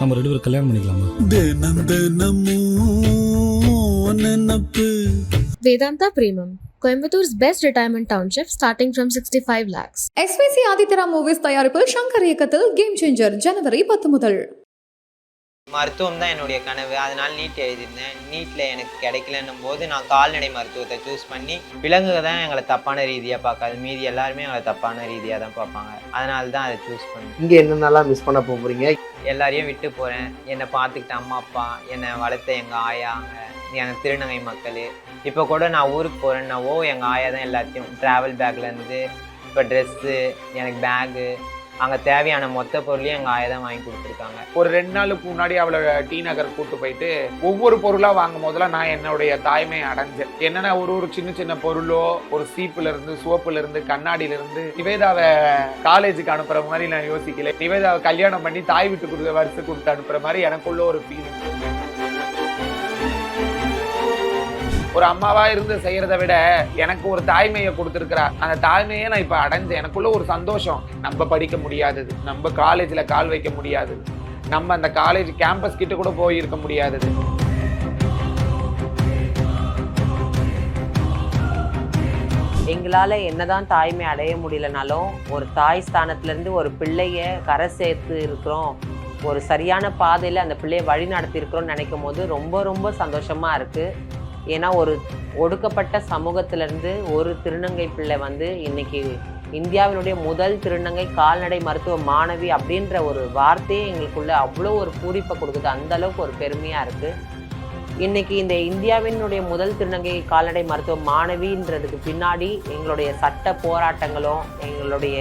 நம்ம ரெண்டு பேரும் கல்யாணம் பண்ணிக்கலாமா? நினப்பு Vedanta Premium, Coimbator's best retirement township starting from 65 lakhs. SVC Adithyara movies தயாரிப்பில் சங்கர் இயக்கத்தில் கேம் சேஞ்சர் ஜனவரி பத்து முதல். மருத்துவம் தான் என்னுடைய கனவு. அதனால நீட் எழுதியிருந்தேன். நீட்டில் எனக்கு கிடைக்கலன்னும் போது நான் கால்நடை மருத்துவத்தை சூஸ் பண்ணி விலங்குகள் தான் எங்களை தப்பான ரீதியாக பார்க்காது. மீதி எல்லாருமே எங்களை தப்பான ரீதியாக தான் பார்ப்பாங்க. அதனால தான் அதை சூஸ் பண்ணேன். இங்கே என்னென்னலாம் மிஸ் பண்ண போகிறீங்க எல்லாரையும் விட்டு போகிறேன் என்னை பார்த்துக்கிட்ட அம்மா அப்பா என்னை வளர்த்த எங்கள் ஆயாங்க எங்கள் திருநங்கை மக்கள். இப்போ கூட நான் ஊருக்கு போகிறேன்னாவோ எங்கள் ஆயா தான் எல்லாத்தையும் ட்ராவல் பேக்லேருந்து இப்போ ட்ரெஸ்ஸு எனக்கு பேகு அங்கே தேவையான மொத்த பொருளையும் எங்கள் ஆயா தான் வாங்கி கொடுத்துருக்காங்க. ஒரு ரெண்டு நாளுக்கு முன்னாடி அவளை டி நகர் கூட்டு போயிட்டு ஒவ்வொரு பொருளாக வாங்கும் போதெல்லாம் நான் என்னுடைய தாய்மையை அடைஞ்சேன். என்னென்ன ஒரு ஒரு சின்ன சின்ன பொருளோ ஒரு சீப்புல இருந்து சோப்புல இருந்து கண்ணாடியில இருந்து நிவேதாவை காலேஜுக்கு அனுப்புற மாதிரி நான் யோசிக்கல. நிவேதாவை கல்யாணம் பண்ணி தாய் வீட்டு கொடுத்த வரிசை கொடுத்து அனுப்புற மாதிரி எனக்குள்ள ஒரு ஃபீலிங் ஒரு அம்மாவா இருந்து செய்யறதை விட எனக்கு ஒரு தாய்மையை கொடுத்துருக்குறா. அந்த தாய்மையை நான் இப்ப அடைஞ்சேன். எனக்குள்ள ஒரு சந்தோஷம். நம்ம படிக்க முடியாதது. நம்ம காலேஜ்ல கால் வைக்க முடியாதது நம்ம அந்த காலேஜ் கேம்பஸ் கிட்ட கூட போயிருக்க முடியாதது. எங்களால் என்னதான் தாய்மை அடைய முடியலனாலும் ஒரு தாய் ஸ்தானத்துலேருந்து ஒரு பிள்ளைய கரை சேர்த்து இருக்கிறோம். ஒரு சரியான பாதையில் அந்த பிள்ளையை வழி நடத்தியிருக்கிறோம்னு நினைக்கும் போது ரொம்ப ரொம்ப சந்தோஷமாக இருக்குது ஏன்னா ஒரு ஒடுக்கப்பட்ட சமூகத்திலேருந்து ஒரு திருநங்கை பிள்ளை வந்து இன்னைக்கு இந்தியாவினுடைய முதல் திருநங்கை கால்நடை மருத்துவ மாணவி அப்படின்ற ஒரு வார்த்தையே எங்களுக்குள்ள அவ்வளோ ஒரு பூரிப்பை கொடுக்குது. அந்த அளவுக்கு ஒரு பெருமையாக இருக்குது இன்னைக்கு இந்த இந்தியாவினுடைய முதல் திருநங்கை கால்நடை மருத்துவ மாணவின்றதுக்கு பின்னாடி எங்களுடைய சட்ட போராட்டங்களும் எங்களுடைய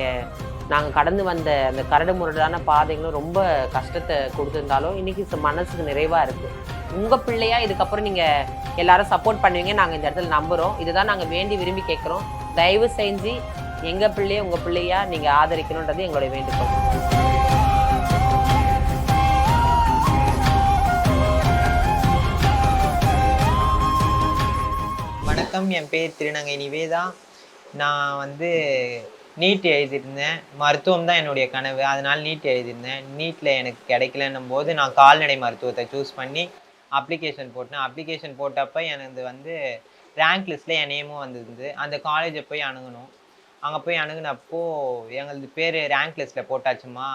நாங்கள் கடந்து வந்த அந்த கரடு முரடான பாதைகளும் ரொம்ப கஷ்டத்தை கொடுத்துருந்தாலும் இன்னைக்கு மனசுக்கு நிறைவாக இருக்குது உங்கள் பிள்ளையா இதுக்கப்புறம் நீங்கள் எல்லாரும் சப்போர்ட் பண்ணுவீங்க நாங்கள் இந்த இடத்துல நம்புகிறோம் இதுதான் நாங்கள் வேண்டி விரும்பி கேட்குறோம். தயவு செஞ்சு எங்கள் பிள்ளைய உங்கள் பிள்ளையா நீங்கள் ஆதரிக்கணுன்றது எங்களுடைய வேண்டுகோள். வணக்கம். என் பேர் திருநங்கை நிவேதா நான் வந்து நீட் எழுதியிருந்தேன். மருத்துவம் தான் என்னுடைய கனவு. அதனால் நீட் எழுதியிருந்தேன். நீட்டில் எனக்கு கிடைக்கலன்னும் போது நான் கால்நடை மருத்துவத்தை சூஸ் பண்ணி அப்ளிகேஷன் போட்டேன். அப்ளிகேஷன் போட்டப்போ எனக்கு வந்து ரேங்க் லிஸ்ட்டில் என் நேமும் வந்துருந்து அந்த காலேஜை போய் அணுகணும். அங்கே போய் அணுகுனப்போ எங்களது பேர் ரேங்க் லிஸ்ட்டில் போட்டாச்சுமா.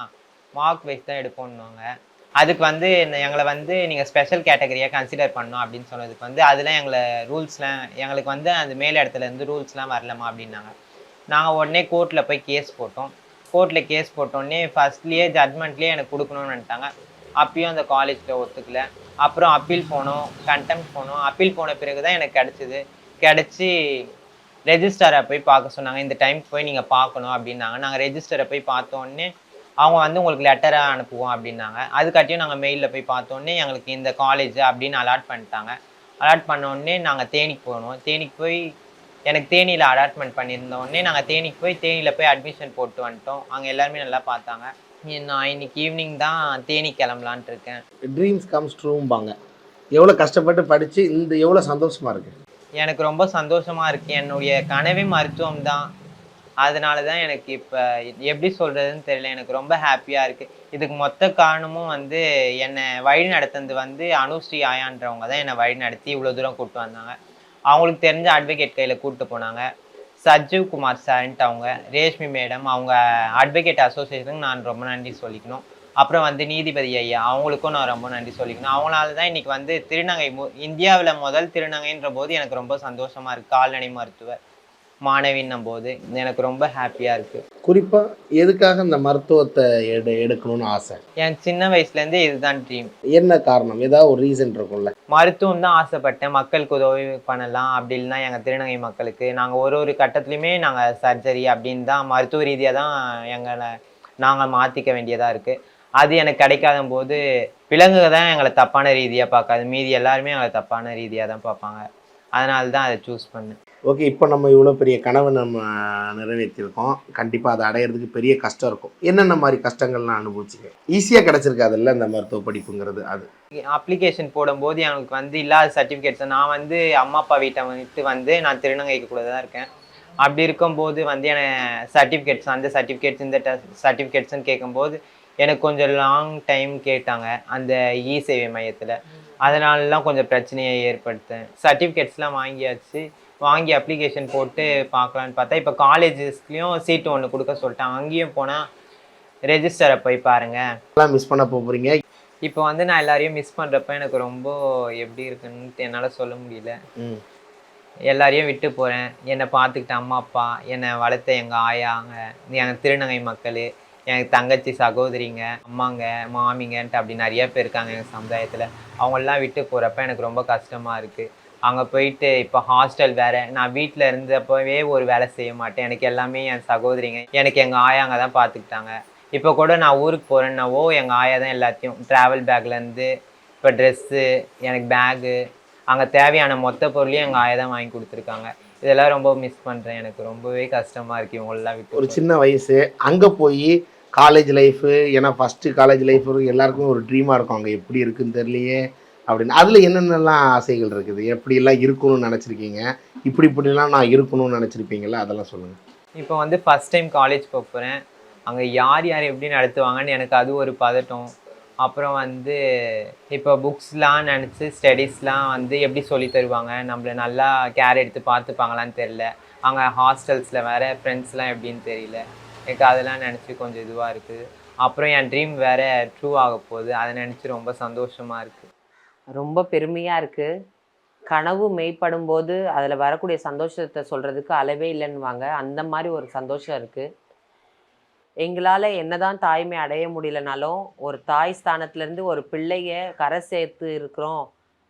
மார்க் வைஸ் தான் எடுப்போம்னுவாங்க. அதுக்கு வந்து எங்களை வந்து நீங்கள் ஸ்பெஷல் கேட்டகரியாக கன்சிடர் பண்ணோம் அப்படின்னு சொன்னதுக்கு வந்து அதெல்லாம் எங்களை ரூல்ஸ்லாம் எங்களுக்கு வந்து அந்த மேல் இடத்துல இருந்து ரூல்ஸ்லாம் வரலாமா அப்படின்னாங்க. நாங்கள் உடனே கோர்ட்டில் போய் கேஸ் போட்டோம். கோர்ட்டில் கேஸ் போட்டோடனே ஃபர்ஸ்ட்லேயே ஜட்மெண்ட்லேயே எனக்கு கொடுக்கணும்னு நினைட்டாங்க அப்பயும் அந்த காலேஜில் ஒத்துக்கல. அப்புறம் அப்பீல் போனோம் கண்டெம்ட் போனோம் அப்பீல் போன பிறகு தான் எனக்கு கிடச்சிது. கிடச்சி ரெஜிஸ்டரை போய் பார்க்க சொன்னாங்க. இந்த டைம் போய் நீங்கள் பார்க்கணும் அப்படின்னாங்க. நாங்கள் ரெஜிஸ்டரை போய் பார்த்தோன்னே அவங்க வந்து உங்களுக்கு லெட்டராக அனுப்புவோம் அப்படின்னாங்க. அதுக்காட்டியும் நாங்கள் மெயிலில் போய் பார்த்தோன்னே எங்களுக்கு இந்த காலேஜ் அப்படின்னு அலாட் பண்ணிட்டாங்க. அலாட் பண்ணோடனே நாங்கள் தேனிக்கு போனோம். தேனிக்கு போய் எனக்கு தேனியில் அலாட்மெண்ட் பண்ணியிருந்தோடனே நாங்கள் தேனிக்கு போய் தேனியில் போய் அட்மிஷன் போட்டு வந்துட்டோம். அங்கே எல்லாருமே நல்லா பார்த்தாங்க. நான் இன்னைக்கு ஈவினிங் தான் தேனி கிளம்பலான்ட்டு இருக்கேன். ட்ரீம்ஸ் கம்ஸ் ட்ரூம்பாங்க எவ்வளோ கஷ்டப்பட்டு படித்து இந்த எவ்வளோ சந்தோஷமாக இருக்குது எனக்கு ரொம்ப சந்தோஷமா இருக்கு. என்னுடைய கனவே மருத்துவம் தான். அதனால தான் எனக்கு இப்போ எப்படி சொல்றதுன்னு தெரியல. எனக்கு ரொம்ப ஹாப்பியாக இருக்கு. இதுக்கு மொத்த காரணமும் வந்து என்னை வழி நடத்துனது வந்து அனுஸ்ரீ ஆயான்றவங்க தான் என்னை வழி நடத்தி இவ்வளோ தூரம் கூப்பிட்டு வந்தாங்க. அவங்களுக்கு தெரிஞ்ச அட்வொகேட் கையில் கூப்பிட்டு போனாங்க. சஜீவ் குமார் சார்ன்ட்டு அவங்க ரேஷ்மி மேடம் அவங்க அட்வொகேட் அசோசியேஷனுக்கு நான் ரொம்ப நன்றி சொல்லிக்கணும். அப்புறம் வந்து நீதிபதி ஐயா அவங்களுக்கும் நான் ரொம்ப நன்றி சொல்லிக்கணும். அவங்களால தான் இன்னைக்கு வந்து திருநங்கை மு இந்தியாவில் முதல் திருநங்கைன்ற போது எனக்கு ரொம்ப சந்தோஷமாக இருக்குது கால்நடை மருத்துவர் மாணவின்னும் போது எனக்கு ரொம்ப ஹாப்பியாக இருக்கு. குறிப்பாக எதுக்காக இந்த மருத்துவத்தை எடு எடுக்கணும்னு ஆசை? என் சின்ன வயசுலேருந்தே இதுதான் ட்ரீம் என்ன காரணம்? ஏதாவது ஒரு ரீசன் இருக்கும்ல? மருத்துவம் தான் ஆசைப்பட்டேன். மக்களுக்கு உதவி பண்ணலாம். அப்படி இல்லைன்னா எங்கள் திருநங்கை மக்களுக்கு. நாங்கள் ஒரு ஒரு கட்டத்துலையுமே நாங்கள் சர்ஜரி அப்படின்னு தான் மருத்துவ ரீதியாக தான் எங்களை நாங்கள் மாற்றிக்க வேண்டியதாக இருக்குது அது எனக்கு கிடைக்காத போது விலங்குகள் தான் எங்களை தப்பான ரீதியாக பார்க்காது. மீதி எல்லாருமே எங்களை தப்பான ரீதியாக தான் பார்ப்பாங்க. அதனால தான் அதை சூஸ் பண்ணேன். ஓகே இப்போ நம்ம இவ்வளோ பெரிய கனவை நம்ம நிறைவேற்றிருக்கோம். கண்டிப்பாக அதை அடையிறதுக்கு பெரிய கஷ்டம் இருக்கும். என்னென்ன மாதிரி கஷ்டங்கள்லாம் அனுபவிச்சிங்க? ஈஸியாக கிடச்சிருக்காதுல்ல இந்த மருத்துவ படிப்புங்கிறது அது? அப்ளிகேஷன் போடும்போது எனக்கு வந்து இல்லாத சர்டிஃபிகேட்ஸ் நான் வந்து அம்மா அப்பா வீட்டை விட்டு வந்து நான் திருநங்கைக்கு கூட தான் இருக்கேன். அப்படி இருக்கும்போது வந்து எனக்கு சர்டிஃபிகேட்ஸ் அந்த சர்டிஃபிகேட்ஸ் இந்த சர்டிஃபிகேட்ஸ்னு கேட்கும்போது எனக்கு கொஞ்சம் லாங் டைம் கேட்டாங்க அந்த இ சேவை மையத்தில் அதனாலலாம் கொஞ்சம் பிரச்சனையை ஏற்படுத்தேன். சர்டிஃபிகேட்ஸ்லாம் வாங்கியாச்சு. வாங்கி அப்ளிகேஷன் போட்டு பார்க்கலான்னு பார்த்தா இப்போ காலேஜஸ்லேயும் சீட்டு ஒன்று கொடுக்க சொல்லிட்டாங்க. அங்கேயும் போனால் ரெஜிஸ்டரை போய் பாருங்கள் எல்லாம் மிஸ் பண்ண போகிறீங்க இப்போ வந்து நான் எல்லாரையும் மிஸ் பண்ணுறப்ப எனக்கு ரொம்ப எப்படி இருக்குன்னு என்னால் சொல்ல முடியல. ம். எல்லாரையும் விட்டு போகிறேன் என்னை பார்த்துக்கிட்ட அம்மா அப்பா என்னை வளர்த்த எங்கள் ஆயாங்க எங்கள் திருநங்கை மக்கள் எனக்கு தங்கச்சி சகோதரிங்க அம்மாங்க மாமிங்கன்ட்டு அப்படி நிறைய பேர் இருக்காங்க எங்கள் சமுதாயத்தில். அவங்களெலாம் விட்டு போகிறப்ப எனக்கு ரொம்ப கஷ்டமாக இருக்குது அங்கே போயிட்டு இப்போ ஹாஸ்டல் வேறு நான் வீட்டில் இருந்தப்பவே ஒரு வேலை செய்ய மாட்டேன். எனக்கு எல்லாமே என் சகோதரிங்க எனக்கு எங்கள் ஆயாங்க தான் பார்த்துக்கிட்டாங்க இப்போ கூட நான் ஊருக்கு போகிறேன்னாவோ எங்கள் ஆயா தான் எல்லாத்தையும் ட்ராவல் பேக்லேருந்து இப்போ ட்ரெஸ்ஸு எனக்கு பேகு அங்கே தேவையான மொத்த பொருளையும் எங்கள் ஆயா தான் வாங்கி கொடுத்துருக்காங்க. இதெல்லாம் ரொம்ப மிஸ் பண்ணுறேன் எனக்கு ரொம்பவே கஷ்டமாக இருக்குது இவங்களெல்லாம் விட்டு ஒரு. சின்ன வயசு அங்கே போய் காலேஜ் லைஃபு ஏன்னா ஃபஸ்ட்டு காலேஜ் லைஃப் எல்லாருக்கும் ஒரு ட்ரீமாக இருக்கும். அங்கே எப்படி இருக்குன்னு தெரியலையே. அப்படின்னு. அதில் என்னென்னலாம் ஆசைகள் இருக்குது? எப்படியெல்லாம் இருக்கணும்னு நினச்சிருக்கீங்க? இப்படி இப்படிலாம் நான் இருக்கணும்னு நினச்சிருப்பீங்களா அதெல்லாம் சொல்லுங்கள் இப்போ வந்து ஃபஸ்ட் டைம் காலேஜ் போக போகிறேன் அங்கே யார் யார் எப்படி நடத்துவாங்கன்னு எனக்கு அது ஒரு பதட்டம். அப்புறம் வந்து இப்போ புக்ஸ்லாம் நினச்சி ஸ்டடீஸ்லாம் வந்து எப்படி சொல்லி தருவாங்க? நம்மள நல்லா கேர் எடுத்து பார்த்துப்பாங்களான்னு தெரில அங்கே ஹாஸ்டல்ஸில் வேறு ஃப்ரெண்ட்ஸ்லாம் எப்படின்னு தெரியல. எனக்கு அதெல்லாம் நினச்சி கொஞ்சம் இதுவாக இருக்குது அப்புறம் என் ட்ரீம் வேறு ட்ரூ ஆக போகுது. அதை நினச்சி ரொம்ப சந்தோஷமாக இருக்குது ரொம்ப பெருமையாக இருக்குது கனவு மெய்ப்படும் போது அதில் வரக்கூடிய சந்தோஷத்தை சொல்கிறதுக்கு அளவே இல்லைன்னுவாங்க. அந்த மாதிரி ஒரு சந்தோஷம் இருக்குது எங்களால் என்னதான் தாய்மை அடைய முடியலனாலும் ஒரு தாய் ஸ்தானத்துலேருந்து ஒரு பிள்ளைய கரை சேர்த்து இருக்கிறோம்.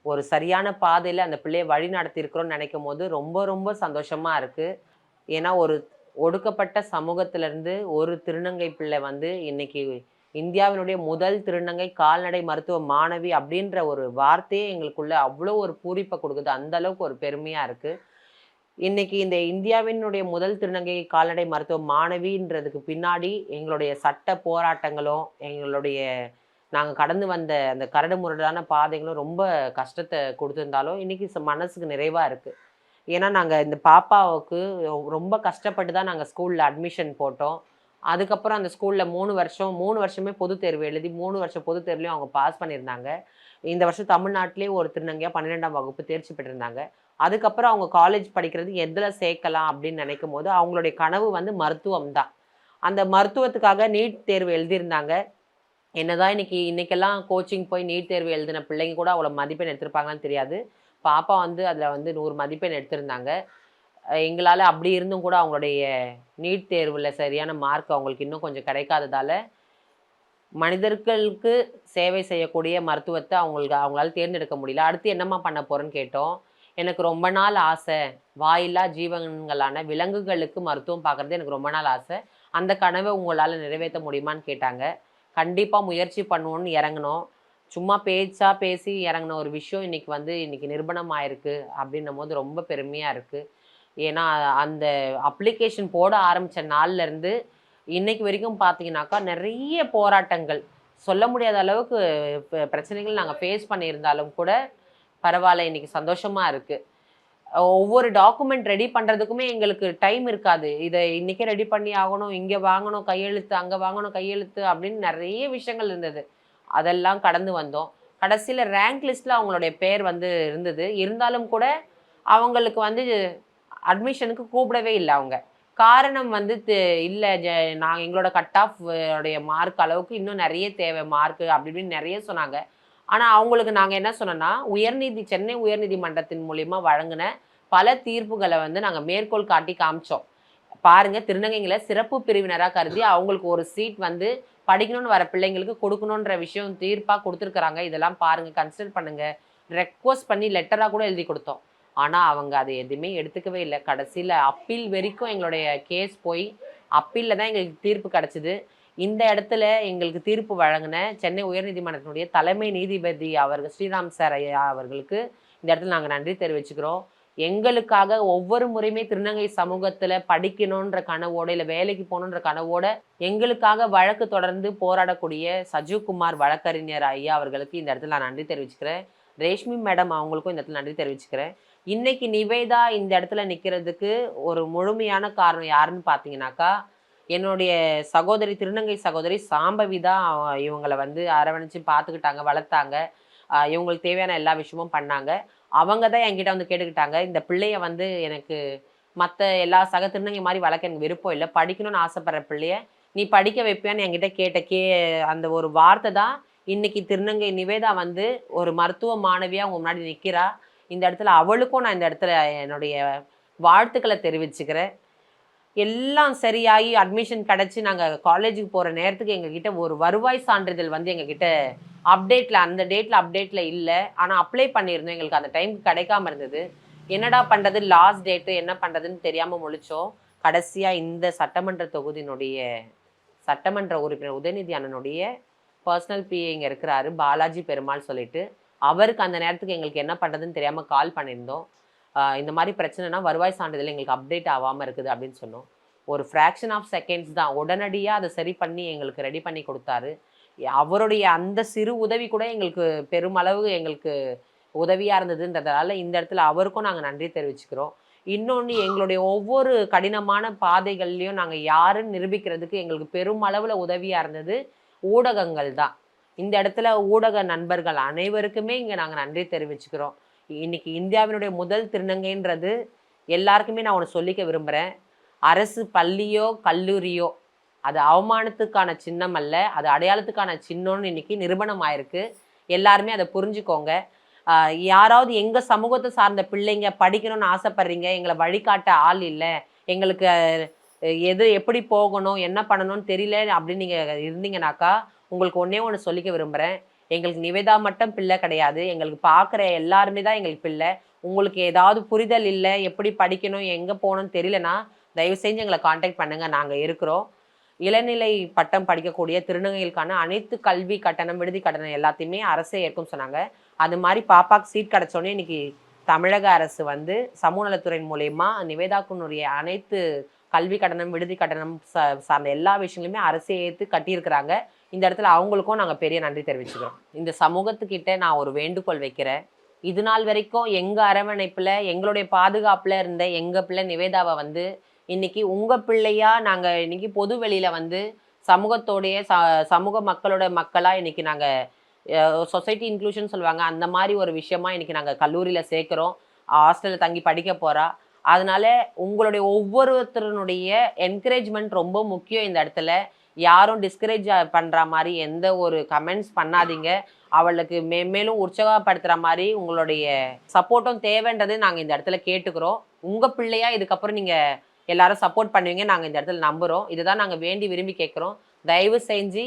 ஒரு சரியான பாதையில் அந்த பிள்ளையை வழி நடத்தியிருக்கிறோம்னு நினைக்கும் போது ரொம்ப ரொம்ப சந்தோஷமாக இருக்குது ஏன்னா ஒரு ஒடுக்கப்பட்ட சமூகத்திலேருந்து ஒரு திருநங்கை பிள்ளை வந்து இன்னைக்கு இந்தியாவினுடைய முதல் திருநங்கை கால்நடை மருத்துவ மாணவி அப்படின்ற ஒரு வார்த்தையே எங்களுக்குள்ள அவ்வளோ ஒரு பூரிப்பை கொடுக்குது. அந்த அளவுக்கு ஒரு பெருமையாக இருக்குது இன்னைக்கு இந்த இந்தியாவினுடைய முதல் திருநங்கை கால்நடை மருத்துவ மாணவின்றதுக்கு பின்னாடி எங்களுடைய சட்ட போராட்டங்களும் எங்களுடைய நாங்கள் கடந்து வந்த அந்த கரடு முரடான பாதைகளும் ரொம்ப கஷ்டத்தை கொடுத்துருந்தாலும் இன்றைக்கி மனசுக்கு நிறைவாக இருக்குது ஏன்னா நாங்கள் இந்த பாப்பாவுக்கு ரொம்ப கஷ்டப்பட்டு தான் நாங்கள் ஸ்கூலில் அட்மிஷன் போட்டோம். அதுக்கப்புறம் அந்த ஸ்கூலில் மூணு வருஷம் மூணு வருஷமே பொது தேர்வு எழுதி மூணு வருஷம் பொது தேர்வுலையும் அவங்க பாஸ் பண்ணியிருந்தாங்க. இந்த வருஷம் தமிழ்நாட்டிலே ஒரு திருநங்கையாக பன்னிரெண்டாம் வகுப்பு தேர்ச்சி பெற்றிருந்தாங்க. அதுக்கப்புறம் அவங்க காலேஜ் படிக்கிறது எதில் சேர்க்கலாம் அப்படின்னு நினைக்கும் போது அவங்களுடைய கனவு வந்து மருத்துவம் தான் அந்த மருத்துவத்துக்காக நீட் தேர்வு எழுதியிருந்தாங்க. என்னதான் இன்னைக்கு இன்னைக்கெல்லாம் கோச்சிங் போய் நீட் தேர்வு எழுதின பிள்ளைங்க கூட அவ்வளோ மதிப்பெண் எடுத்திருப்பாங்களான்னு தெரியாது. பாப்பா வந்து அதில் வந்து நூறு மதிப்பெண் எடுத்திருந்தாங்க. எங்களால் அப்படி இருந்தும் கூட அவங்களுடைய நீட் தேர்வில் சரியான மார்க் அவங்களுக்கு இன்னும் கொஞ்சம் கிடைக்காததால மனிதர்களுக்கு சேவை செய்யக்கூடிய மருத்துவத்தை அவங்களுக்கு அவங்களால தேர்ந்தெடுக்க முடியல. அடுத்து என்னம்மா பண்ண போகிறேன்னு கேட்டோம். எனக்கு ரொம்ப நாள் ஆசை. வாயில்லா ஜீவன்களான விலங்குகளுக்கு மருத்துவம் பார்க்குறது எனக்கு ரொம்ப நாள் ஆசை. அந்த கனவை உங்களால் நிறைவேற்ற முடியுமான்னு கேட்டாங்க. கண்டிப்பாக முயற்சி பண்ணுவோன்னு இறங்கினோம். சும்மா பேச்சா பேசி இறங்கின ஒரு விஷயம் இன்னைக்கு வந்து இன்னைக்கு நிரூபணம் ஆயிருக்கு அப்படின்னும் போது ரொம்ப பெருமையாக இருக்குது ஏன்னா அந்த அப்ளிகேஷன் போட ஆரம்பித்த நாள்லேருந்து இன்னைக்கு வரைக்கும் பார்த்தீங்கன்னாக்கா நிறைய போராட்டங்கள். சொல்ல முடியாத அளவுக்கு பிரச்சனைகள் நாங்கள் ஃபேஸ் பண்ணியிருந்தாலும் கூட பரவாயில்ல இன்றைக்கி சந்தோஷமாக இருக்குது ஒவ்வொரு டாக்குமெண்ட் ரெடி பண்ணுறதுக்குமே எங்களுக்கு டைம் இருக்காது. இதை இன்றைக்கே ரெடி பண்ணி ஆகணும் இங்கே வாங்கணும் கையெழுத்து அங்கே வாங்கணும் கையெழுத்து அப்படின்னு நிறைய விஷயங்கள் இருந்தது. அதெல்லாம் கடந்து வந்தோம். கடைசியில் ரேங்க் லிஸ்ட்டில் அவங்களுடைய பேர் வந்து இருந்தது. இருந்தாலும் கூட அவங்களுக்கு வந்து அட்மிஷனுக்கு கூப்பிடவே இல்லை அவங்க. காரணம் வந்து இல்லை நாங்கள் எங்களோட கட் ஆஃப் உடைய மார்க் அளவுக்கு இன்னும் நிறைய தேவை மார்க் அப்படி இப்படின்னு நிறைய சொன்னாங்க. ஆனால் அவங்களுக்கு நாங்கள் என்ன சொன்னோன்னா உயர்நீதி சென்னை உயர்நீதிமன்றத்தின் மூலயமா வழங்கின பல தீர்ப்புகளை வந்து நாங்கள் மேற்கோள் காட்டி காமிச்சோம். பாருங்க திருநங்கைங்களை சிறப்பு பிரிவினராக கருதி அவங்களுக்கு ஒரு சீட் வந்து படிக்கணும்னு வர பிள்ளைங்களுக்கு கொடுக்கணுன்ற விஷயம் தீர்ப்பாக கொடுத்துருக்குறாங்க. இதெல்லாம் பாருங்கள் கன்சிடர் பண்ணுங்கள் ரெக்வஸ்ட் பண்ணி லெட்டராக கூட எழுதி கொடுத்தோம். ஆனால் அவங்க அதை எதுவுமே எடுத்துக்கவே இல்லை. கடைசியில் அப்பீல் வரைக்கும் எங்களுடைய கேஸ் போய் அப்பீலில் தான் எங்களுக்கு தீர்ப்பு கிடச்சிது. இந்த இடத்துல எங்களுக்கு தீர்ப்பு வழங்கின சென்னை உயர்நீதிமன்றத்தினுடைய தலைமை நீதிபதி அவர்கள் ஸ்ரீராம் சார் ஐயா அவர்களுக்கு இந்த இடத்துல நாங்கள் நன்றி தெரிவிச்சுக்கிறோம். எங்களுக்காக ஒவ்வொரு முறையுமே திருநங்கை சமூகத்தில் படிக்கணுன்ற கனவோட இல்லை வேலைக்கு போகணுன்ற கனவோட எங்களுக்காக வழக்கு தொடர்ந்து போராடக்கூடிய சஜீவ்குமார் வழக்கறிஞர் ஐயா அவர்களுக்கு இந்த இடத்துல நான் நன்றி தெரிவிச்சுக்கிறேன். ரேஷ்மி மேடம் அவங்களுக்கும் இந்த இடத்துல நன்றி தெரிவிச்சுக்கிறேன். இன்னைக்கு நிவேதா இந்த இடத்துல நிற்கிறதுக்கு ஒரு முழுமையான காரணம் யாருன்னு பார்த்தீங்கன்னாக்கா என்னுடைய சகோதரி திருநங்கை சகோதரி சாம்பவி தான் இவங்களை வந்து அரவணைச்சு பார்த்துக்கிட்டாங்க வளர்த்தாங்க. இவங்களுக்கு தேவையான எல்லா விஷயமும் பண்ணாங்க. அவங்க தான் என்கிட்ட வந்து கேட்டுக்கிட்டாங்க இந்த பிள்ளைய வந்து எனக்கு மற்ற எல்லா சக திருநங்கை மாதிரி வளர்க்க எனக்கு விருப்பம் இல்லை படிக்கணும்னு ஆசைப்படுற பிள்ளைய நீ படிக்க வைப்பியான்னு என்கிட்ட கேட்ட கே அந்த ஒரு வார்த்தை தான் இன்னைக்கு திருநங்கை நிவேதா வந்து ஒரு மருத்துவ மாணவியாக உங்க முன்னாடி நிற்கிறா இந்த இடத்துல அவளுக்கும் நான் இந்த இடத்துல என்னுடைய வாழ்த்துக்களை தெரிவிச்சுக்கிறேன். எல்லாம் சரியாகி அட்மிஷன் கிடச்சி நாங்கள் காலேஜுக்கு போகிற நேரத்துக்கு எங்ககிட்ட ஒரு வருவாய் சான்றிதழ் வந்து எங்ககிட்ட அப்டேட்டில் அந்த டேட்டில் அப்டேட்டில் இல்லை. ஆனால் அப்ளை பண்ணியிருந்தோம். எங்களுக்கு அந்த டைமுக்கு கிடைக்காம இருந்தது. என்னடா பண்ணுறது லாஸ்ட் டேட்டு என்ன பண்ணுறதுன்னு தெரியாமல் முழிச்சோம். கடைசியாக இந்த சட்டமன்ற தொகுதியினுடைய சட்டமன்ற உறுப்பினர் உதயநிதி அண்ணனுடைய பர்சனல் பிஏ இங்கே இருக்கிறாரு பாலாஜி பெருமாள் சொல்லிட்டு. அவருக்கு அந்த நேரத்துக்கு எங்களுக்கு என்ன பண்ணுறதுன்னு தெரியாமல் கால் பண்ணியிருந்தோம். இந்த மாதிரி பிரச்சனைனா வருவாய் சான்றிதழ் எங்களுக்கு அப்டேட் ஆகாமல் இருக்குது அப்படின்னு சொன்னோம். ஒரு ஃப்ராக்ஷன் ஆஃப் செகண்ட்ஸ் தான். உடனடியாக அதை சரி பண்ணி எங்களுக்கு ரெடி பண்ணி கொடுத்தாரு. அவருடைய அந்த சிறு உதவி கூட எங்களுக்கு பெருமளவு எங்களுக்கு உதவியாக இருந்ததுன்றதால இந்த இடத்துல அவருக்கும் நாங்கள் நன்றி தெரிவிச்சுக்கிறோம். இன்னொன்று எங்களுடைய ஒவ்வொரு கடினமான பாதைகள்லையும் நாங்கள் யாருன்னு நிரூபிக்கிறதுக்கு எங்களுக்கு பெருமளவில் உதவியாக இருந்தது ஊடகங்கள் தான் இந்த இடத்துல ஊடக நண்பர்கள் அனைவருக்குமே இங்கே நாங்கள் நன்றி தெரிவிச்சுக்கிறோம். இன்னைக்கு இந்தியாவினுடைய முதல் திருநங்கைன்றது எல்லாருக்குமே நான் ஒன்று சொல்லிக்க விரும்புகிறேன் அரசு பள்ளியோ கல்லூரியோ அது அவமானத்துக்கான சின்னம் அல்ல அது அடையாளத்துக்கான சின்னம்னு இன்னைக்கு நிரூபணம் ஆயிருக்கு. எல்லாருமே அதை புரிஞ்சுக்கோங்க. யாராவது எங்கள் சமூகத்தை சார்ந்த பிள்ளைங்க படிக்கணும்னு ஆசைப்படுறீங்க எங்களை வழிகாட்ட ஆள் இல்லை எங்களுக்கு எது எப்படி போகணும் என்ன பண்ணணும்னு தெரியல அப்படின்னு நீங்கள் இருந்தீங்கனாக்கா உங்களுக்கு ஒன்றே ஒன்று சொல்லிக்க விரும்புகிறேன் எங்களுக்கு நிவேதா மட்டும் பிள்ளை கிடையாது. எங்களுக்கு பார்க்குற எல்லாருமே தான் எங்களுக்கு பிள்ளை. உங்களுக்கு ஏதாவது புரிதல் இல்லை எப்படி படிக்கணும் எங்கே போகணும்னு தெரியலனா தயவு செஞ்சு எங்களை காண்டாக்ட் பண்ணுங்கள் நாங்கள் இருக்கிறோம். இளநிலை பட்டம் படிக்கக்கூடிய திருநங்கைகளுக்கான அனைத்து கல்வி கட்டணம் விடுதி கட்டணம் எல்லாத்தையுமே அரசே ஏற்கும் சொன்னாங்க. அது மாதிரி பாப்பாக்கு சீட் கிடச்சோடனே இன்னைக்கு தமிழக அரசு வந்து சமூகநலத்துறை மூலயமா நிவேதாக்குனுடைய அனைத்து கல்வி கட்டணம் விடுதி கட்டணம் சார்ந்த எல்லா விஷயங்களுமே அரசே ஏற்று கட்டியிருக்கிறாங்க. இந்த இடத்துல அவங்களுக்கும் நாங்கள் பெரிய நன்றி தெரிவிச்சுக்கிறோம். இந்த சமூகத்துக்கிட்ட நான் ஒரு வேண்டுகோள் வைக்கிறேன். இது நாள் வரைக்கும் எங்கள் அரவணைப்பில் எங்களுடைய பாதுகாப்பில் இருந்த எங்கள் பிள்ளை நிவேதாவை வந்து இன்னைக்கு உங்கள் பிள்ளையா நாங்கள் இன்னைக்கு பொது வெளியில் வந்து சமூகத்தோடைய ச சமூக மக்களோட மக்களாக இன்னைக்கு நாங்கள் சொசைட்டி இன்க்ளூஷன் சொல்லுவாங்க. அந்த மாதிரி ஒரு விஷயமா இன்னைக்கு நாங்கள் கல்லூரியில் சேர்க்குறோம். ஹாஸ்டலில் தங்கி படிக்க போகிறா அதனால உங்களுடைய ஒவ்வொருத்தருனுடைய என்கரேஜ்மெண்ட் ரொம்ப முக்கியம் இந்த இடத்துல. யாரும் டிஸ்கரேஜ் பண்ணுற மாதிரி எந்த ஒரு கமெண்ட்ஸ் பண்ணாதீங்க. அவளுக்கு மேன்மேலும் உற்சாகப்படுத்துகிற மாதிரி உங்களுடைய சப்போர்ட்டும் தேவைன்றது நாங்கள் இந்த இடத்துல கேட்டுக்கிறோம். உங்கள் பிள்ளையா இதுக்கப்புறம் நீங்கள் எல்லாரும் சப்போர்ட் பண்ணுவீங்க நாங்கள் இந்த இடத்துல நம்புகிறோம் இதுதான் நாங்கள் வேண்டி விரும்பி கேட்குறோம். தயவு செஞ்சு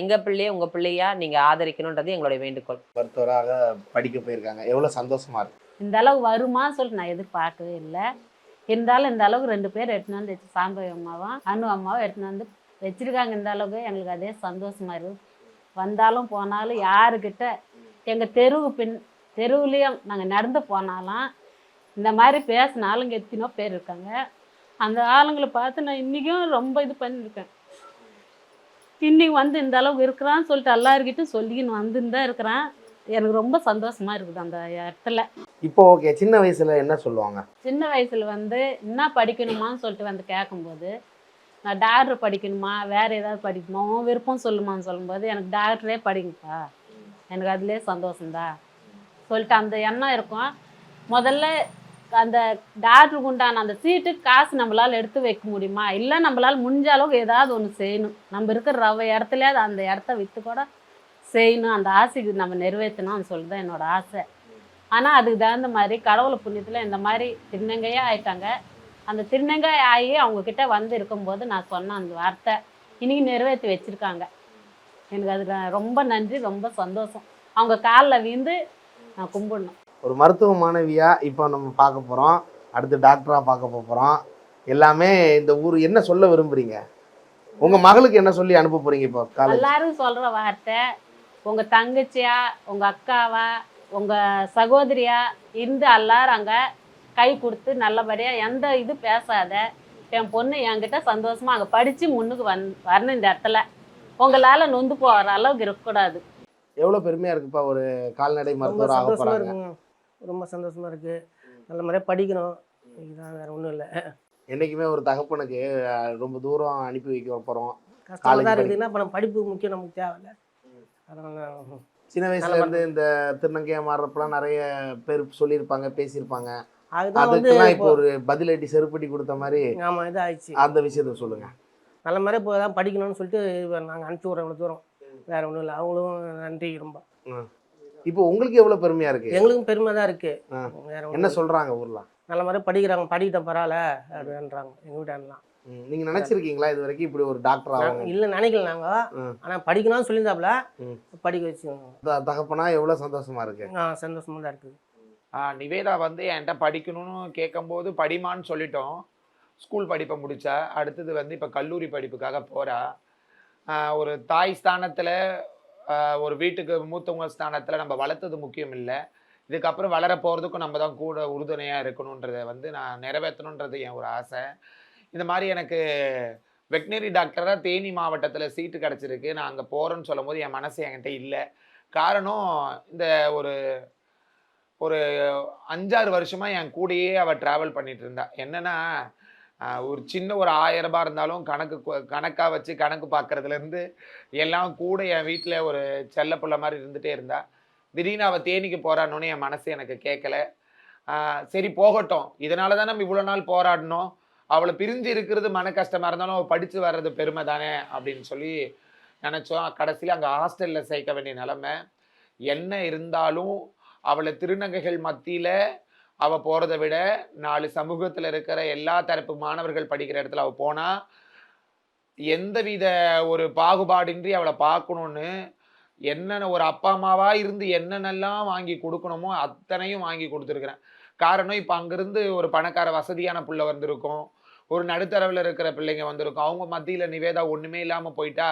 எங்கள் பிள்ளைய உங்கள் பிள்ளையா நீங்கள் ஆதரிக்கணுன்றது எங்களுடைய வேண்டுகோள். மருத்துவராக படிக்க போயிருக்காங்க. எவ்வளோ சந்தோஷமா இருக்கு. இந்த அளவு வருமான்னு சொல்லிட்டு நான் எதிர்பார்க்கவே இல்லை. இருந்தாலும் இந்த அளவுக்கு ரெண்டு பேர் எடுத்துன்னு வந்து வச்சு சாம்பவி அம்மாவும் அனு அம்மாவும் எடுத்துன்னு வந்து வச்சிருக்காங்க இந்த அளவுக்கு. எங்களுக்கு அதே சந்தோஷமா இருக்குது வந்தாலும் போனாலும் யாருக்கிட்ட எங்கள் தெருவு பின் தெருவுலேயும் நாங்கள் நடந்து போனாலும் இந்த மாதிரி பேசின ஆளுங்க எத்தனோ பேர் இருக்காங்க. அந்த ஆளுங்களை பார்த்து நான் இன்றைக்கும் ரொம்ப இது பண்ணியிருக்கேன். இன்னைக்கு வந்து இந்த அளவுக்கு இருக்கிறான்னு சொல்லிட்டு எல்லாருக்கிட்டும் சொல்லிக்கின்னு வந்துன்னு தான் இருக்கிறேன். எனக்கு ரொம்ப சந்தோஷமா இருக்குது அந்த இடத்துல. இப்போ ஓகே சின்ன வயசுல என்ன சொல்லுவாங்க? சின்ன வயசுல வந்து என்ன படிக்கணுமான்னு சொல்லிட்டு வந்து கேட்கும்போது நான் டாக்டர் படிக்கணுமா? வேற ஏதாவது படிக்கணுமா? உன் விருப்பம் சொல்லுமான்னு சொல்லும்போது எனக்கு டாக்டரே படிங்கப்பா. எனக்கு அதுலேயே சந்தோஷம்தா சொல்லிட்டு அந்த எண்ணம் இருக்கும். முதல்ல அந்த டாக்டருக்கு உண்டான அந்த சீட்டுக்கு காசு நம்மளால் எடுத்து வைக்க முடியுமா? இல்லை நம்மளால் முடிஞ்ச அளவுக்கு ஏதாவது ஒன்று செய்யணும். நம்ம இருக்கிற ரவ இடத்துலயாவது அந்த இடத்த விற்று கூட செய்யணும் அந்த ஆசைக்கு நம்ம நிறைவேற்றணும்னு சொல்லிட்டு தான் என்னோட ஆசை. ஆனால் அதுக்கு தகுந்த மாதிரி கடவுள் புண்ணியத்தில் இந்த மாதிரி திருநங்கையே ஆயிட்டாங்க. அந்த திருநங்கை ஆகி அவங்க கிட்ட வந்து இருக்கும்போது நான் சொன்ன அந்த வார்த்தை இன்னைக்கு நிறைவேற்றி வச்சிருக்காங்க. எனக்கு அது ரொம்ப நன்றி ரொம்ப சந்தோஷம். அவங்க காலில் வீந்து நான் கும்பிடணும். ஒரு மருத்துவ மாணவியா இப்போ நம்ம பார்க்க போறோம். அடுத்து டாக்டரா பார்க்க போறோம். எல்லாமே இந்த ஊர் என்ன சொல்ல விரும்புறீங்க? உங்க மகளுக்கு என்ன சொல்லி அனுப்ப போறீங்க இப்போ எல்லாரும் சொல்கிற வார்த்தை உங்கள் தங்கச்சியா உங்கள் அக்காவா உங்கள் சகோதரியா இருந்து எல்லாரும் அங்கே கை கொடுத்து நல்லபடியாக எந்த இது பேசாத என் பொண்ணு என்கிட்ட சந்தோஷமாக அங்கே படித்து முன்னுக்கு வந் வரணும் இந்த இடத்துல. உங்களால் நொந்து போகிற அளவுக்கு இருக்கக்கூடாது. எவ்வளோ பெருமையா இருக்குப்பா ஒரு கால்நடை மருத்துவர் ஆக சந்தோஷமா இருக்குங்க. ரொம்ப சந்தோஷமா இருக்கு. நல்ல முறையாக படிக்கணும். இதுதான் வேற ஒன்றும் இல்லை. என்னைக்குமே ஒரு தகப்பனுக்கு ரொம்ப தூரம் அனுப்பி வைக்க போகிறோம் கஷ்டமாக தான் இப்போ நம்ம படிப்பு முக்கியம் நமக்கு தேவையில்ல. அதனால சின்ன வயசுல இருந்து இந்த திருநங்கையா மாறுறப்பெல்லாம் நிறைய பேர் சொல்லியிருப்பாங்க பேசியிருப்பாங்க. அதுக்கெல்லாம் இப்போ ஒரு பதிலடி செருப்படி கொடுத்த மாதிரி ஆமாம் இது ஆயிடுச்சு அந்த விஷயத்த சொல்லுங்க. நல்ல மாதிரி இப்போ தான் படிக்கணும்னு சொல்லிட்டு நாங்கள் அனுப்பிச்சி விட்றோம் இவ்வளோ தூரம். வேற ஒன்றும் இல்லை. அவங்களும் நன்றி ரொம்ப. இப்போ உங்களுக்கு எவ்வளவு பெருமையா இருக்கு? எங்களுக்கும் பெருமை தான் இருக்கு. ஆ. வேற என்ன சொல்றாங்க ஊர்ல? நல்ல மாதிரி படிக்கிறாங்க படிக்கிட்ட பரவாயில்ல அப்படின்றாங்க. எங்கள் வீட்டாண்டலாம் நீங்க நினைச்சிருக்கீங்களா இது வரைக்கும் இப்படி ஒரு டாக்டர் ஆகும் இல்லை நினைக்கல நாங்கள் ம். ஆனால் படிக்கணும்னு சொல்லியிருந்தாப்புல ம். படிக்க வச்சுக்கோங்க. தகப்பனா எவ்வளவு சந்தோஷமா இருக்கு? ஆ சந்தோஷமாக தான் இருக்குது. ஆஹ் நிவேதா வந்து என்கிட்ட படிக்கணும்னு கேட்கும்போது படிமான்னு சொல்லிட்டோம். ஸ்கூல் படிப்பை முடிச்சா அடுத்தது வந்து இப்போ கல்லூரி படிப்புக்காக போகிறா ஒரு தாய் ஸ்தானத்தில் ஒரு வீட்டுக்கு மூத்தவங்க ஸ்தானத்தில் நம்ம வளர்த்தது முக்கியம் இல்லை. இதுக்கப்புறம் வளர போகிறதுக்கும் நம்ம தான் கூட உறுதுணையாக இருக்கணுன்றதை வந்து நான் நிறைவேற்றணுன்றது என் ஒரு ஆசை. இந்த மாதிரி எனக்கு வெட்னரி டாக்டராக தேனி மாவட்டத்தில் சீட்டு கிடச்சிருக்கு. நான் அங்கே போகிறேன்னு சொல்லும் போது என் மனசு என்கிட்ட இல்லை. காரணம் இந்த ஒரு ஒரு அஞ்சாறு வருஷமாக என் கூடயே அவள் ட்ராவல் பண்ணிட்டு இருந்தா. என்னென்னா ஒரு சின்ன ஒரு ஆயிரம் ரூபாய் இருந்தாலும் கணக்கு கணக்காக வச்சு கணக்கு பார்க்குறதுலேருந்து எல்லாம் கூட என் வீட்டில் ஒரு செல்லப்புள்ள மாதிரி இருந்துகிட்டே இருந்தா. திடீர்னு அவள் தேனிக்கு போகிறான்னு என் மனசு எனக்கு கேட்கல சரி போகட்டும். இதனால தான் நம்ம இவ்வளோ நாள் போராடினோம். அவளை பிரிஞ்சு இருக்கிறது மன கஷ்டமா இருந்தாலும் அவள் படிச்சு வர்றது பெருமை தானே அப்படின்னு சொல்லி நினைச்சோம். கடைசியில் அங்கே ஹாஸ்டலில் சேர்க்க வேண்டிய நிலைமை. என்ன இருந்தாலும் அவளை திருநங்கைகள் மத்தியில அவ போறதை விட நாலு சமூகத்துல இருக்கிற எல்லா தரப்பு மாணவர்கள் படிக்கிற இடத்துல அவ போனா எந்தவித ஒரு பாகுபாடின்றி அவளை பார்க்கணும்னு என்னென்ன ஒரு அப்பா அம்மாவா இருந்து என்னென்னலாம் வாங்கி கொடுக்கணுமோ அத்தனையும் வாங்கி கொடுத்துருக்குறேன். காரணம் இப்போ அங்கேருந்து ஒரு பணக்கார வசதியான பிள்ளை வந்திருக்கும். ஒரு நடுத்தரவில் இருக்கிற பிள்ளைங்க வந்திருக்கும். அவங்க மத்தியில் நிவேதா ஒன்றுமே இல்லாமல் போயிட்டா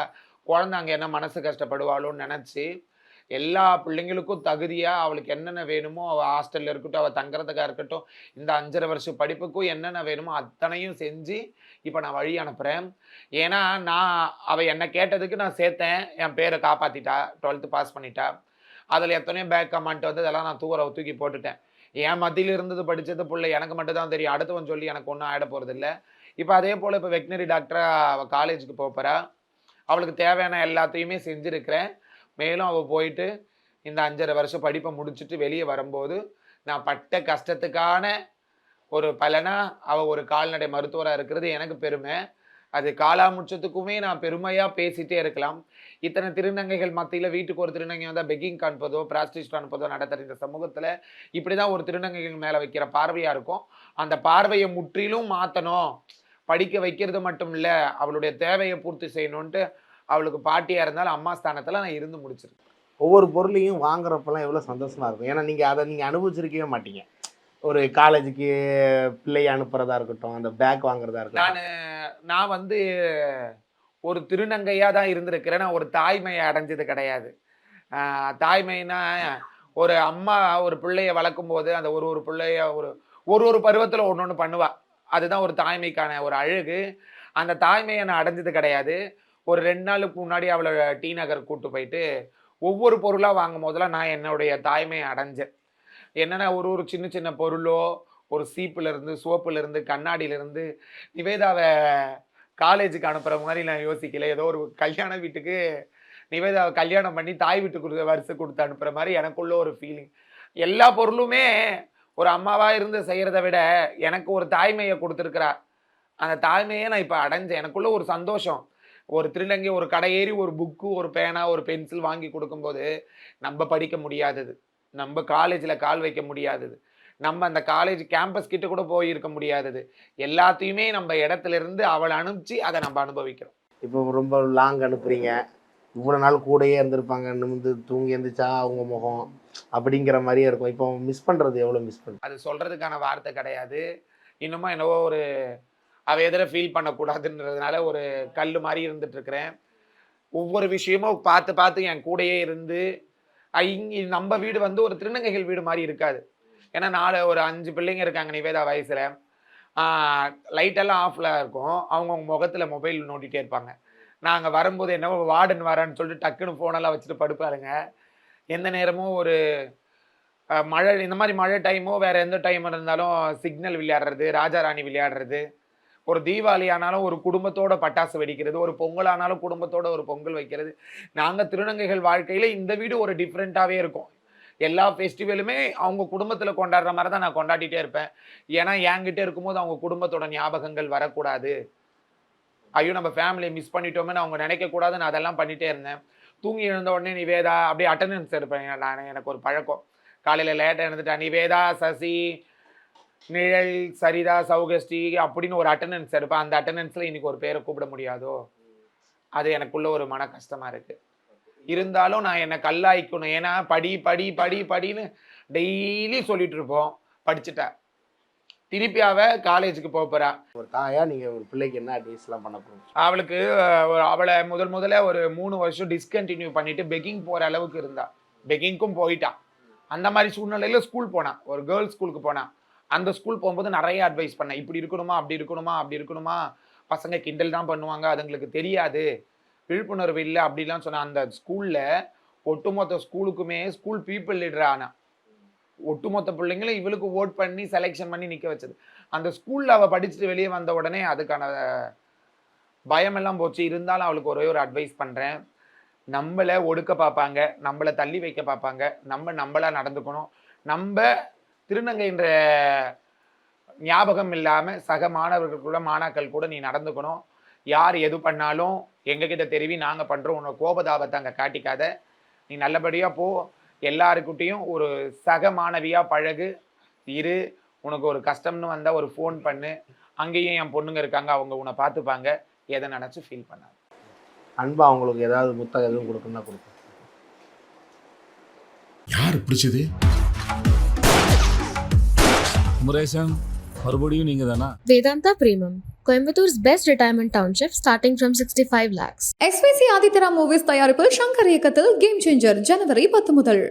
குழந்தை அங்கே என்ன மனசு கஷ்டப்படுவாளோன்னு நினச்சி எல்லா பிள்ளைங்களுக்கும் தகுதியாக அவளுக்கு என்னென்ன வேணுமோ அவள் ஹாஸ்டலில் இருக்கட்டும் அவள் தங்குறதுக்காக இருக்கட்டும் இந்த அஞ்சரை வருஷம் படிப்புக்கும் என்னென்ன வேணுமோ அத்தனையும் செஞ்சு இப்போ நான் வழி அனுப்புகிறேன் ஏன்னா நான் அவள் என்னை கேட்டதுக்கு நான் சேர்த்தேன். என் பேரை காப்பாற்றிட்டா டுவெல்த்து பாஸ் பண்ணிட்டா. அதில் எத்தனையோ பேக் கமெண்ட் வந்து இதெல்லாம் நான் தூர தூக்கி போட்டுட்டேன். என் மத்தியில் இருந்தது படித்தது பிள்ளை எனக்கு மட்டும் தான் தெரியும். அடுத்தவன் சொல்லி எனக்கு ஒன்றும் ஆகிட போகிறது இல்லை இப்போ அதே போல் இப்போ வெட்டினரி டாக்டராக அவள் காலேஜுக்கு போகிறா அவளுக்கு தேவையான எல்லாத்தையுமே செஞ்சுருக்கிறேன். மேலும் அவள் போயிட்டு இந்த அஞ்சரை வருஷம் படிப்பை முடிச்சுட்டு வெளியே வரும்போது நான் பட்ட கஷ்டத்துக்கான ஒரு பலனா அவள் ஒரு கால்நடை மருத்துவராக இருக்கிறது எனக்கு பெருமை. அது காலாமுச்சத்துக்குமே நான் பெருமையாக பேசிட்டே இருக்கலாம். இத்தனை திருநங்கைகள் மத்தியில் வீட்டுக்கு ஒரு திருநங்கை வந்தால் பெக்கிங் காண்பதோ பிராஸ்டிஸ்ட் அனுப்பதோ நடத்துகிற இந்த சமூகத்தில் இப்படி தான் ஒரு திருநங்கைகள் மேலே வைக்கிற பார்வையாக இருக்கும். அந்த பார்வையை முற்றிலும் மாற்றணும் படிக்க வைக்கிறது மட்டும் இல்லை அவளுடைய தேவையை பூர்த்தி செய்யணுன்ட்டு அவளுக்கு பாட்டியாக இருந்தாலும் அம்மா ஸ்தானத்தில் நான் இருந்து முடிச்சிருக்கேன். ஒவ்வொரு பொருளையும் வாங்குறப்பெல்லாம் எவ்வளோ சந்தோஷமா இருக்கும். ஏன்னா நீங்கள் அதை நீங்கள் அனுபவிச்சிருக்கவே மாட்டீங்க. ஒரு காலேஜுக்கு பிள்ளையை அனுப்புறதா இருக்கட்டும் அந்த பேக் வாங்குறதா இருக்கட்டும். நான் நான் வந்து ஒரு திருநங்கையாக தான் இருந்திருக்கிறேன். நான் ஒரு தாய்மையை அடைஞ்சது கிடையாது. தாய்மைனா ஒரு அம்மா ஒரு பிள்ளைய வளர்க்கும் போது அந்த ஒரு ஒரு பிள்ளைய ஒரு ஒரு ஒரு பருவத்தில் ஒன்று ஒன்று பண்ணுவா. அதுதான் ஒரு தாய்மைக்கான ஒரு அழகு. அந்த தாய்மையை நான் அடைஞ்சது கிடையாது. ஒரு ரெண்டு நாளுக்கு முன்னாடி அவளை டி நகர் கூட்டு போயிட்டு ஒவ்வொரு பொருளாக வாங்கும் போதெல்லாம் நான் என்னுடைய தாய்மையை அடைஞ்சேன். என்னென்ன ஒரு ஒரு சின்ன சின்ன பொருளோ ஒரு சீப்புலேருந்து சோப்புலேருந்து கண்ணாடியிலேருந்து நிவேதாவை காலேஜுக்கு அனுப்புகிற மாதிரி நான் யோசிக்கல. ஏதோ ஒரு கல்யாண வீட்டுக்கு நிவேதாவை கல்யாணம் பண்ணி தாய் வீட்டுக்கு வரிசை கொடுத்து அனுப்புகிற மாதிரி எனக்குள்ள ஒரு ஃபீலிங் எல்லா பொருளுமே ஒரு அம்மாவாக இருந்து செய்கிறத விட எனக்கு ஒரு தாய்மையை கொடுத்துருக்குறா. அந்த தாய்மையை நான் இப்போ அடைஞ்சேன். எனக்குள்ளே ஒரு சந்தோஷம். ஒரு திருநங்கை ஒரு கடை ஏறி ஒரு புக்கு ஒரு பேனா ஒரு பென்சில் வாங்கி கொடுக்கும்போது நம்ம படிக்க முடியாதது. நம்ம காலேஜில் கால் வைக்க முடியாதது. நம்ம அந்த காலேஜ் கேம்பஸ் கிட்ட கூட போயிருக்க முடியாதது. எல்லாத்தையுமே நம்ம இடத்துல இருந்து அவளை அனுப்பிச்சு அதை நம்ம அனுபவிக்கிறோம். இப்போ ரொம்ப லாங் அனுப்புறீங்க. இவ்வளோ நாள் கூடயே இருந்திருப்பாங்க நிமிந்து தூங்கி எழுந்திரிச்சா அவங்க முகம் அப்படிங்கிற மாதிரியே இருக்கும். இப்போ மிஸ் பண்ணுறது எவ்வளோ மிஸ் பண்ணுறது அது சொல்கிறதுக்கான வார்த்தை கிடையாது. இன்னுமா என்னவோ ஒரு அவ எதிர ஃபீல் பண்ணக்கூடாதுன்றதுனால ஒரு கல் மாதிரி இருந்துட்டுருக்கிறேன் ஒவ்வொரு விஷயமும் பார்த்து பார்த்து என் கூடயே இருந்து இங்கே இங்க நம்ம வீடு வந்து ஒரு திருநங்கைகள் வீடு மாதிரி இருக்காது. ஏன்னா நாலு ஒரு அஞ்சு பிள்ளைங்க இருக்காங்க நிவேதா வயசில். லைட்டெல்லாம் ஆஃப்ல இருக்கும். அவங்கவுங்க முகத்தில் மொபைல் நோண்டிகிட்டே இருப்பாங்க. நாங்கள் வரும்போது என்னவோ வார்டன் வரேன்னு சொல்லிட்டு டக்குன்னு ஃபோனெல்லாம் வச்சுட்டு படுப்பாருங்க எந்த நேரமும் ஒரு மழை இந்த மாதிரி மழை டைமோ வேறு எந்த டைம் இருந்தாலும் சிக்னல் விளையாடுறது ராஜா ராணி விளையாடுறது. ஒரு தீபாவளி ஆனாலும் ஒரு குடும்பத்தோட பட்டாசு வெடிக்கிறது ஒரு பொங்கல் ஆனாலும் குடும்பத்தோட ஒரு பொங்கல் வைக்கிறது. நாங்கள் திருநங்கைகள் வாழ்க்கையில் இந்த வீடு ஒரு டிஃப்ரெண்ட்டாகவே இருக்கும். எல்லா ஃபெஸ்டிவலுமே அவங்க குடும்பத்தில் கொண்டாடுற மாதிரி தான் நான் கொண்டாடிட்டே இருப்பேன். ஏன்னா என்கிட்ட இருக்கும்போது அவங்க குடும்பத்தோட ஞாபகங்கள் வரக்கூடாது. ஐயோ நம்ம ஃபேமிலியை மிஸ் பண்ணிட்டோமேன்னு அவங்க நினைக்கக்கூடாதுன்னு நான் அதெல்லாம் பண்ணிட்டே இருந்தேன். தூங்கி எழுந்த உடனே நிவேதா அப்படியே அட்டண்டன்ஸ் எடுப்பேன். நான் எனக்கு ஒரு பழக்கம். காலையில் லேட்டாக எழுந்துட்டா நிவேதா சசி நிழல் சரிதா சௌகஸ்டி அப்படின்னு ஒரு அட்டண்டன்ஸ் எடுப்பேன். அந்த அட்டண்டன்ஸில் இன்றைக்கி ஒரு பேரை கூப்பிட முடியாதோ? அது எனக்குள்ள ஒரு மன கஷ்டமாக இருக்குது இருந்தாலும் நான் என்னை கல்லாய்க்கணும். ஏன்னா படி படி படி படின்னு டெய்லி சொல்லிட்டு இருப்போம். திருப்பி அவ காலேஜுக்கு போக போறா. ஒரு தாயா நீங்க ஒரு பிள்ளைக்கு என்ன அட்வைஸ்லாம் பண்ண போறீங்க? அவளுக்கு அவளை முதல் முதல்ல ஒரு மூணு வருஷம் டிஸ்கண்டினியூ பண்ணிட்டு பெக்கிங் போற அளவுக்கு இருந்தா. பெக்கிங்க்கும் போயிட்டா. அந்த மாதிரி சூழ்நிலையில ஸ்கூல் போனா. ஒரு கேர்ள்ஸ் ஸ்கூலுக்கு போனா. அந்த ஸ்கூல் போகும்போது நிறைய அட்வைஸ் பண்ணேன் இப்படி இருக்கணுமா அப்படி இருக்கணுமா அப்படி இருக்கணுமா? பசங்க கிண்டல் தான் பண்ணுவாங்க அதுங்களுக்கு தெரியாது. விழிப்புணர்வு இல்லை அப்படிலாம் சொன்ன. அந்த ஸ்கூல்ல ஒட்டுமொத்த ஸ்கூலுக்குமே ஸ்கூல் பீப்புள் லீடர் ஆனா. ஒட்டுமொத்த பிள்ளைங்களும் இவளுக்கு ஓட் பண்ணி செலெக்ஷன் பண்ணி நிற்க வச்சது. அந்த ஸ்கூலில் அவள் படிச்சுட்டு வெளியே வந்த உடனே அதுக்கான பயமெல்லாம் போச்சு. இருந்தாலும் அவளுக்கு ஒரே ஒரு அட்வைஸ் பண்ணுறேன் நம்மளை ஒடுக்க பார்ப்பாங்க. நம்மளை தள்ளி வைக்க பார்ப்பாங்க. நம்ம நம்மளாக நடந்துக்கணும். நம்ம திருநங்கைன்ற ஞாபகம் இல்லாமல் சக மாணவர்கள் கூட மாணாக்கள் கூட நீ நடந்துக்கணும். யார் எது பண்ணாலும் எங்ககிட்ட தெரிவி நாங்கள் பண்ணுறோம் உன்னோட கோபதாபத்தை அங்கே காட்டிக்காத. நீ நல்லபடியாக போ. எல்லாருக்கிட்டையும் ஒரு சக மாணவியா பழகு. இரு உனக்கு ஒரு கஷ்டம்னு வந்தா ஒரு ஃபோன் பண்ணு. அங்கேயும் என் பொண்ணுங்க இருக்காங்க அவங்க உன்னை பார்த்துப்பாங்க. எதை நினைச்சு ஃபீல் பண்ணாது. அன்பா அவங்களுக்கு ஏதாவது புத்தகம் எதுவும் கொடுக்கணும்னா கொடுப்போம். யார் பிடிச்சது? குமரேசன் மறுபடியும் நீங்க தானா Vedanta Premium, Coimbator's best retirement township starting from 65 lakhs. SVC Adithyara movies தயாரிப்பில் சங்கர் இயக்கத்தில் கேம் சேஞ்சர் ஜனவரி பத்து முதல்